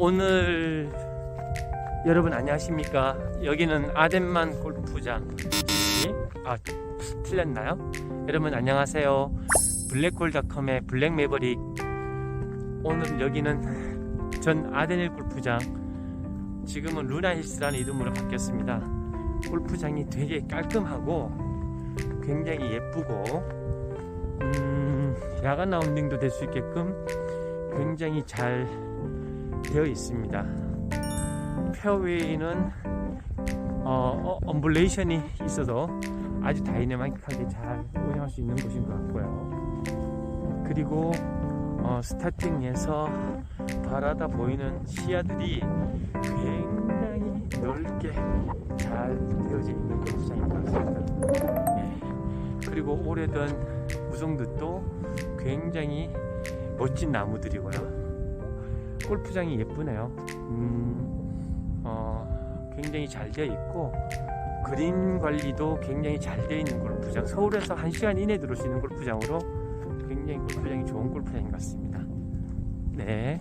오늘 여러분 안녕하십니까? 여기는 아덴만 골프장. 아 틀렸나요? 여러분 안녕하세요. 블랙홀닷컴의 블랙 매버릭. 오늘 여기는 전 아덴일 골프장. 지금은 루나힐스라는 이름으로 바뀌었습니다. 골프장이 되게 깔끔하고 굉장히 예쁘고 음, 야간 라운딩도 될 수 있게끔 굉장히 잘 되어 있습니다. 페어웨이는 어, 어, 엄블레이션이 있어서 아주 다이내믹하게 잘 운영할 수 있는 곳인 것 같고요. 그리고 어, 스타팅에서 바라다 보이는 시야들이 굉장히 넓게 잘 되어져 있는 골프장인 것 같습니다. 예. 그리고 오래된 무성들도 굉장히 멋진 나무들이고요. 골프장이 예쁘네요. 음, 어, 굉장히 잘 되어 있고 그린 관리도 굉장히 잘 되어 있는 골프장. 서울에서 1시간 이내에 들어올 수 있는 골프장으로 굉장히 골프장이 좋은 골프장인 것 같습니다. 네.